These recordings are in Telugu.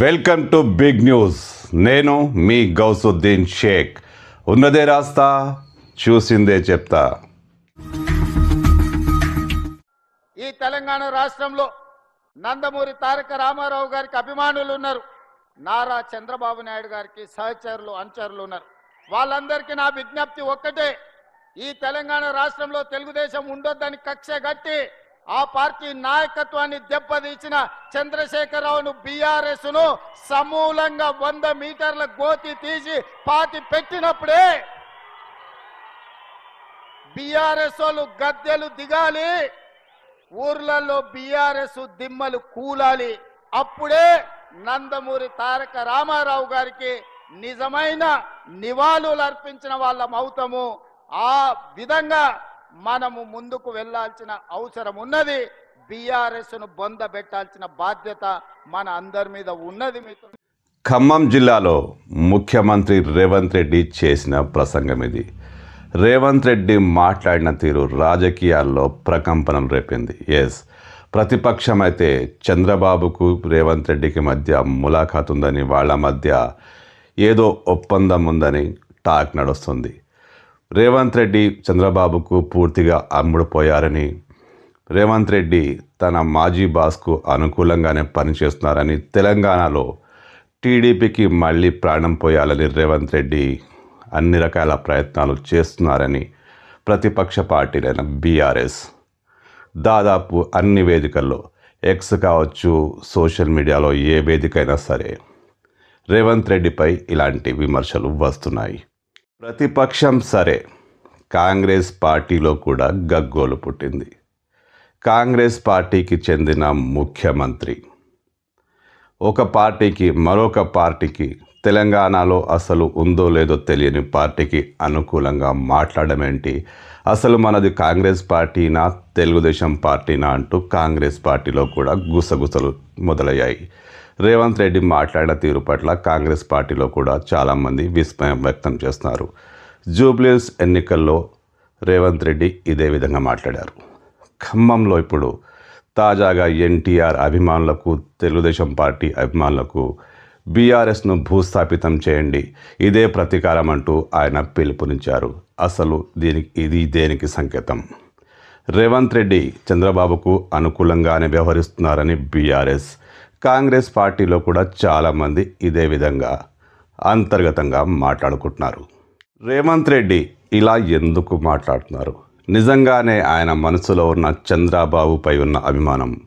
Welcome to big news. నేను మీ గౌసుద్దీన్ షేక్. ఉన్నదే రాస్తా చూసిందే చెప్తా. ఈ తెలంగాణ రాష్ట్రంలో నందమూరి తారక రామారావు గారికి అభిమానులు ఉన్నారు నారా చంద్రబాబు నాయుడు గారికి సహచరులు అనుచరులు ఉన్నారు. వాళ్ళందరికీ నా విజ్ఞప్తి ఒక్కటే. ఈ తెలంగాణ రాష్ట్రంలో తెలుగుదేశం ఉండొద్దని కక్ష గట్టి ఆ పార్టీ నాయకత్వాన్ని దెబ్బతీసిన చంద్రశేఖరరావును బీఆర్ఎస్ను సమూలంగా వంద మీటర్ల గోతి తీసి పాతి పెట్టినప్పుడే బీఆర్ఎస్ వాళ్ళు గద్దెలు దిగాలి. ఊర్లలో బీఆర్ఎస్ దిమ్మలు కూలాలి. అప్పుడే నందమూరి తారక రామారావు గారికి నిజమైన నివాళులు అర్పించిన వాళ్ళం అవుతాము. ఆ విధంగా మనము ముందుకు వెళ్ళాల్సిన అవసరం ఉన్నది. బీఆర్ఎస్ను బొంద పెట్టాల్సిన బాధ్యత మన అందరి మీద ఉన్నది మీకు ఖమ్మం జిల్లాలో ముఖ్యమంత్రి రేవంత్ రెడ్డి చేసిన ప్రసంగం ఇది. రేవంత్ రెడ్డి మాట్లాడిన తీరు రాజకీయాల్లో ప్రకంపనం రేపింది. ఎస్ ప్రతిపక్షం అయితే చంద్రబాబుకు రేవంత్ రెడ్డికి మధ్య ములాఖాత్ ఉందని వాళ్ళ మధ్య ఏదో ఒప్పందం ఉందని టాక్ నడుస్తుంది. రేవంత్ రెడ్డి చంద్రబాబుకు పూర్తిగా అమ్ముడుపోయారని రేవంత్ రెడ్డి తన మాజీ బాస్కు అనుకూలంగానే పనిచేస్తున్నారని తెలంగాణలో టీడీపీకి మళ్ళీ ప్రాణం పోయాలని రేవంత్ రెడ్డి అన్ని రకాల ప్రయత్నాలు చేస్తున్నారని ప్రతిపక్ష పార్టీలైన బీఆర్ఎస్ దాదాపు అన్ని వేదికల్లో ఎక్స్ కావచ్చు సోషల్ మీడియాలో ఏ వేదికైనా సరే రేవంత్ రెడ్డిపై ఇలాంటి విమర్శలు వస్తున్నాయి. ప్రతిపక్షం సరే. కాంగ్రెస్ పార్టీలో కూడా గగ్గోలు పుట్టింది. కాంగ్రెస్ పార్టీకి చెందిన ముఖ్యమంత్రి. ఒక పార్టీకి మరొక పార్టీకి తెలంగాణలో అసలు ఉందో లేదో తెలియని పార్టీకి అనుకూలంగా మాట్లాడమేంటి అసలు మనది కాంగ్రెస్ పార్టీనా తెలుగుదేశం పార్టీనా అంటూ కాంగ్రెస్ పార్టీలో కూడా గుసగుసలు మొదలయ్యాయి. రేవంత్ రెడ్డి మాట్లాడిన తీరు పట్ల కాంగ్రెస్ పార్టీలో కూడా చాలామంది విస్మయం వ్యక్తం చేస్తున్నారు. జూబ్లీస్ ఎన్నికల్లో రేవంత్ రెడ్డి ఇదే విధంగా మాట్లాడారు. ఖమ్మంలో ఇప్పుడు తాజాగా ఎన్టీఆర్ అభిమానులకు తెలుగుదేశం పార్టీ అభిమానులకు బీఆర్ఎస్ను భూస్థాపితం చేయండి. ఇదే ప్రతీకారం అంటూ ఆయన పిలుపునిచ్చారు. అసలు దీనికి ఇది దేనికి సంకేతం? రేవంత్ రెడ్డి చంద్రబాబుకు అనుకూలంగానే వ్యవహరిస్తున్నారని బీఆర్ఎస్. కాంగ్రెస్ పార్టీలో కూడా చాలామంది ఇదే విధంగా అంతర్గతంగా మాట్లాడుకుంటున్నారు. రేవంత్ రెడ్డి ఇలా ఎందుకు మాట్లాడుతున్నారు? నిజంగానే ఆయన మనసులో ఉన్న చంద్రబాబుపై ఉన్న అభిమానం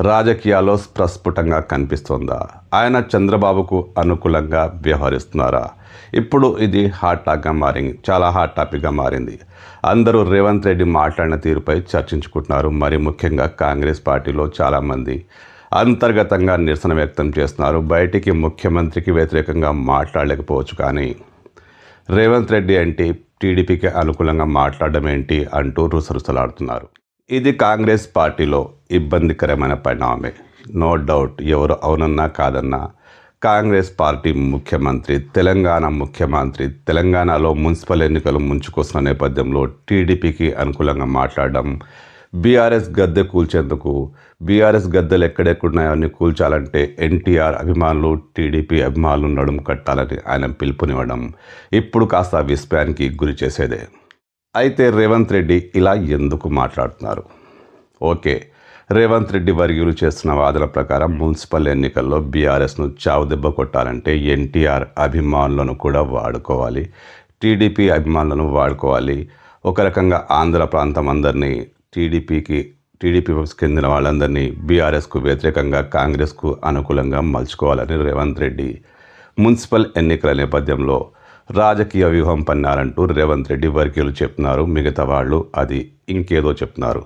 రాజకీయాల్లో ప్రస్ఫుటంగా కనిపిస్తోందా? ఆయన చంద్రబాబుకు అనుకూలంగా వ్యవహరిస్తున్నారా? ఇప్పుడు ఇది హాట్ టాక్గా మారింది. చాలా హాట్ టాపిక్గా మారింది. అందరూ రేవంత్ రెడ్డి మాట్లాడిన తీరుపై చర్చించుకుంటున్నారు. మరి ముఖ్యంగా కాంగ్రెస్ పార్టీలో చాలామంది అంతర్గతంగా నిరసన వ్యక్తం చేస్తున్నారు. బయటికి ముఖ్యమంత్రికి వ్యతిరేకంగా మాట్లాడలేకపోవచ్చు కానీ రేవంత్ రెడ్డి అంటే టీడీపీకి అనుకూలంగా మాట్లాడడం ఏంటి అంటూ రుసరుసలాడుతున్నారు. ఇది కాంగ్రెస్ పార్టీలో ఇబ్బందికరమైన పరిణామమే. నో డౌట్ ఎవరు అవునన్నా కాదన్నా కాంగ్రెస్ పార్టీ ముఖ్యమంత్రి తెలంగాణ ముఖ్యమంత్రి తెలంగాణలో మున్సిపల్ ఎన్నికలు ముంచుకొస్తున్న నేపథ్యంలో టీడీపీకి అనుకూలంగా మాట్లాడడం బీఆర్ఎస్ గద్దె కూల్చేందుకు బీఆర్ఎస్ గద్దెలు ఎక్కడెక్కడున్నాయో అన్ని కూల్చాలంటే ఎన్టీఆర్ అభిమానులు టీడీపీ అభిమానులు నడుము కట్టాలని ఆయన పిలుపునివ్వడం ఇప్పుడు కాస్త విస్మయానికి గురి చేసేదే. అయితే రేవంత్ రెడ్డి ఇలా ఎందుకు మాట్లాడుతున్నారు? ఓకే రేవంత్ రెడ్డి వర్గీయులు చేస్తున్న వాదన ప్రకారం మున్సిపల్ ఎన్నికల్లో బీఆర్ఎస్ను చావు దెబ్బ కొట్టాలంటే ఎన్టీఆర్ అభిమానులను కూడా వాడుకోవాలి టీడీపీ అభిమానులను వాడుకోవాలి. ఒక రకంగా ఆంధ్ర ప్రాంతం అందరినీ టీడీపీకి టీడీపీ చెందిన వాళ్ళందరినీ బీఆర్ఎస్కు వ్యతిరేకంగా కాంగ్రెస్కు అనుకూలంగా మలుచుకోవాలని రేవంత్ రెడ్డి మున్సిపల్ ఎన్నికల నేపథ్యంలో రాజకీయ వ్యూహం పన్నారంటూ రేవంత్ రెడ్డి వర్గీయులు చెప్తున్నారు. మిగతా వాళ్ళు అది ఇంకేదో చెప్తున్నారు.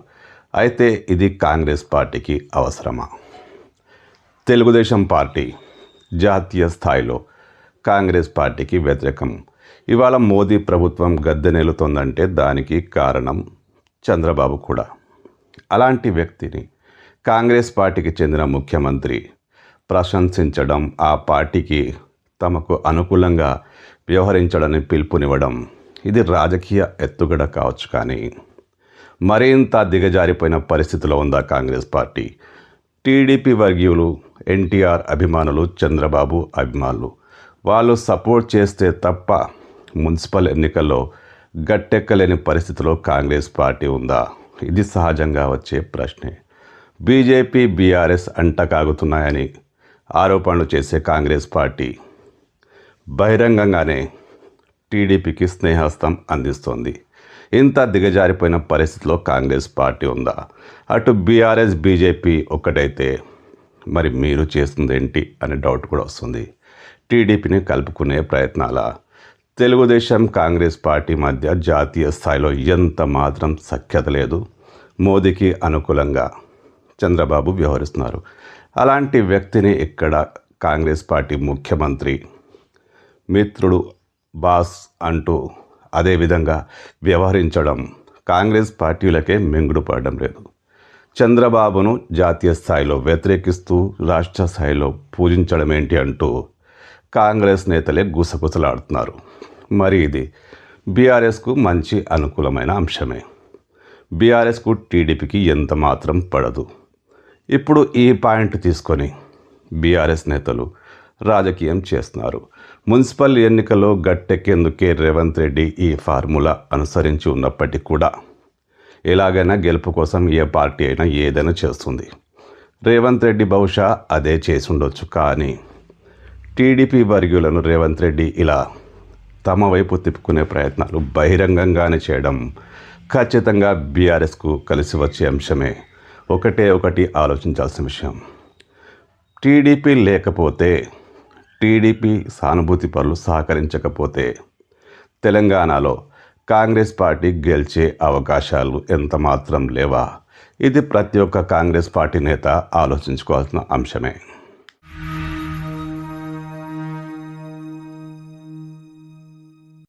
అయితే ఇది కాంగ్రెస్ పార్టీకి అవసరమా? తెలుగుదేశం పార్టీ జాతీయ స్థాయిలో కాంగ్రెస్ పార్టీకి వ్యతిరేకం. ఇవాళ మోదీ ప్రభుత్వం గద్దె నెలుతోందంటే దానికి కారణం చంద్రబాబు కూడా. అలాంటి వ్యక్తిని కాంగ్రెస్ పార్టీకి చెందిన ముఖ్యమంత్రి ప్రశంసించడం ఆ పార్టీకి తమకు అనుకూలంగా వ్యవహరించడని పిలుపునివ్వడం ఇది రాజకీయ ఎత్తుగడ కావచ్చు కానీ మరింత దిగజారిపోయిన పరిస్థితిలో ఉందా కాంగ్రెస్ పార్టీ? టీడీపీ వర్గీయులు ఎన్టీఆర్ అభిమానులు చంద్రబాబు అభిమానులు వాళ్ళు సపోర్ట్ చేస్తే తప్ప మున్సిపల్ ఎన్నికల్లో గట్టెక్కలేని పరిస్థితిలో కాంగ్రెస్ పార్టీ ఉందా? ఇది సహజంగా వచ్చే ప్రశ్నే. బీజేపీ బీఆర్ఎస్ అంటకాగుతున్నాయని ఆరోపణలు చేసే కాంగ్రెస్ పార్టీ బహిరంగంగానే టీడీపీకి స్నేహస్తం అందిస్తోంది. ఇంత దిగజారిపోయిన పరిస్థితిలో కాంగ్రెస్ పార్టీ ఉందా? అటు బీఆర్ఎస్ బీజేపీ ఒక్కటైతే మరి మీరు చేస్తుంది ఏంటి అనే డౌట్ కూడా వస్తుంది. టీడీపీని కలుపుకునే ప్రయత్నాల తెలుగుదేశం కాంగ్రెస్ పార్టీ మధ్య జాతీయ స్థాయిలో ఎంత మాత్రం సఖ్యత లేదు. మోదీకి అనుకూలంగా చంద్రబాబు వ్యవహరిస్తున్నారు. అలాంటి వ్యక్తిని ఇక్కడ కాంగ్రెస్ పార్టీ ముఖ్యమంత్రి మిత్రుడు బాస్ అంటూ అదేవిధంగా వ్యవహరించడం కాంగ్రెస్ పార్టీలకే మింగుడు పడడం లేదు. చంద్రబాబును జాతీయ స్థాయిలో వ్యతిరేకిస్తూ రాష్ట్ర స్థాయిలో పూజించడం ఏంటి అంటూ కాంగ్రెస్ నేతలే గుసగుసలాడుతున్నారు. మరి ఇది బీఆర్ఎస్కు మంచి అనుకూలమైన అంశమే. బీఆర్ఎస్కు టీడీపీకి ఎంత మాత్రం పడదు. ఇప్పుడు ఈ పాయింట్ తీసుకొని బీఆర్ఎస్ నేతలు రాజకీయం చేస్తున్నారు. మున్సిపల్ ఎన్నికల్లో గట్టెక్కేందుకే రేవంత్ రెడ్డి ఈ ఫార్ములా అనుసరించి ఉన్నప్పటికీ కూడా ఎలాగైనా గెలుపు కోసం ఏ పార్టీ అయినా ఏదైనా చేస్తుంది. రేవంత్ రెడ్డి బహుశా అదే చేసి ఉండొచ్చు కానీ టీడీపీ వర్గీయులను రేవంత్ రెడ్డి ఇలా తమ వైపు తిప్పుకునే ప్రయత్నాలు బహిరంగంగానే చేయడం ఖచ్చితంగా బీఆర్ఎస్కు కలిసి వచ్చే అంశమే. ఒకటే ఒకటి ఆలోచించాల్సిన విషయం. టీడీపీ లేకపోతే టీడీపీ సానుభూతి పనులు సహకరించకపోతే తెలంగాణలో కాంగ్రెస్ పార్టీ గెలిచే అవకాశాలు ఎంత మాత్రం లేవా? ఇది ప్రతి ఒక్క కాంగ్రెస్ పార్టీ నేత ఆలోచించుకోవాల్సిన అంశమే.